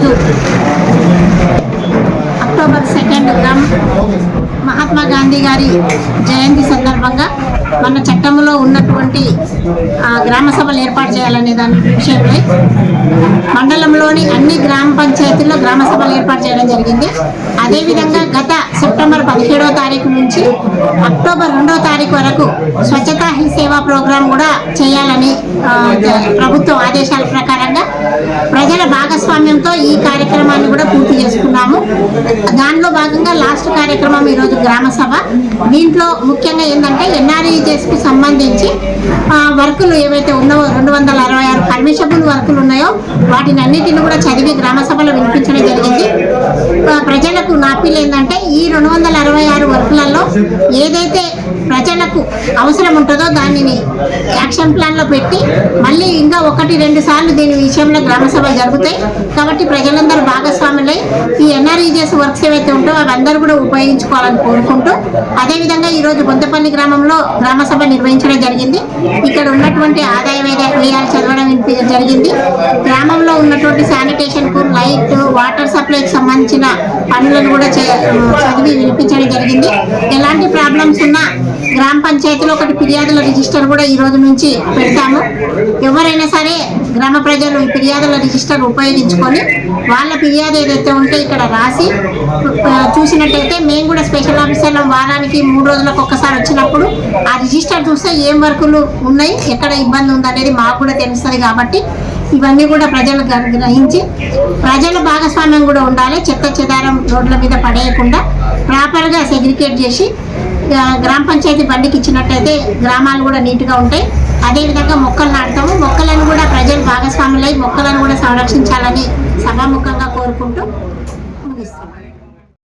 tu. Oktober, September, 6. Mahatma Gandhi గారి జయంతి సందర్భంగా మన చట్టంలో ఉన్నటువంటి గ్రామ సభలు ఏర్పాటు చేయాలనే దాని విషయంలో మండలంలోని అన్ని గ్రామ పంచాయతీల్లో గ్రామ సభలు ఏర్పాటు చేయడం జరిగింది. అదేవిధంగా గత సెప్టెంబర్ పదిహేడవ తారీఖు నుంచి అక్టోబర్ రెండవ తారీఖు వరకు స్వచ్ఛతా హీ సేవా ప్రోగ్రాం కూడా చేయాలని ప్రభుత్వం ఆదేశాల ప్రకారంగా ప్రజల భాగస్వామ్యంతో ఈ కార్యక్రమాన్ని కూడా పూర్తి చేసుకున్నాము. దానిలో భాగంగా లాస్ట్ కార్యక్రమం ఈరోజు గ్రామ సభ. దీంట్లో ముఖ్యంగా ఏంటంటే ఎన్ఆర్ఈజెస్కు సంబంధించి వర్కులు ఏవైతే ఉన్నాయో రెండు వందల అరవై ఆరు పర్మిషబుల్ వర్కులు ఉన్నాయో వాటిని అన్నిటిని కూడా చదివి గ్రామ సభలో వినిపించడం జరిగింది. ప్రజలకు నా ఏంటంటే ఈ రెండు వందల అరవై ఏదైతే ప్రజలకు అవసరం ఉంటుందో దానిని యాక్షన్ ప్లాన్లో పెట్టి మళ్ళీ ఇంకా ఒకటి రెండు సార్లు దీని విషయంలో గ్రామ సభలు జరుగుతాయి. కాబట్టి ప్రజలందరూ భాగస్వాములై ఈ ఎన్ఆర్ఈజెస్ వర్క్స్ ఏవైతే ఉంటో అవి అందరూ కూడా ఉపయోగించుకోవాలని కోరుకుంటూ అదేవిధంగా ఈరోజు బొంతపల్లి గ్రామంలో గ్రామ సభ నిర్వహించడం జరిగింది. ఇక్కడ ఉన్నటువంటి ఆదాయ వ్యయాలు చదవడం జరిగింది. గ్రామంలో ఉన్నటువంటి శానిటేషన్కు లైట్ వాటర్ సప్లైకి సంబంధించిన పనులను కూడా చే- చదివి వినిపించడం జరిగింది. ఎలాంటి ప్రాబ్లమ్స్ ఉన్నా గ్రామ పంచాయతీలో ఒకటి ఫిర్యాదుల రిజిస్టర్ కూడా ఈ రోజు నుంచి పెడతాము. ఎవరైనా సరే గ్రామ ప్రజలు ఈ ఫిర్యాదుల రిజిస్టర్ ఉపయోగించుకొని వాళ్ళ ఫిర్యాదు ఏదైతే ఉంటే ఇక్కడ రాసి చూసినట్టయితే మేము కూడా స్పెషల్ ఆఫీసర్లు వారానికి మూడు రోజులకు ఒక్కసారి వచ్చినప్పుడు ఆ రిజిస్టర్ చూస్తే ఏం వర్కులు ఉన్నాయి ఎక్కడ ఇబ్బంది ఉందనేది మాకు కూడా తెలుస్తుంది కాబట్టి ఇవన్నీ కూడా ప్రజలు గ్రహించి ప్రజల భాగస్వామ్యం కూడా ఉండాలి. చెత్త చెదారం రోడ్ల మీద పడేయకుండా ప్రాపర్గా సెగ్రికేట్ చేసి గ్రామ పంచాయతీ బండికి ఇచ్చినట్టయితే గ్రామాలు కూడా నీట్గా ఉంటాయి. అదేవిధంగా మొక్కలు నాటుతాము. మొక్కలను కూడా ప్రజలు భాగస్వాములై మొక్కలను కూడా సంరక్షించాలని సభాముఖంగా కోరుకుంటూ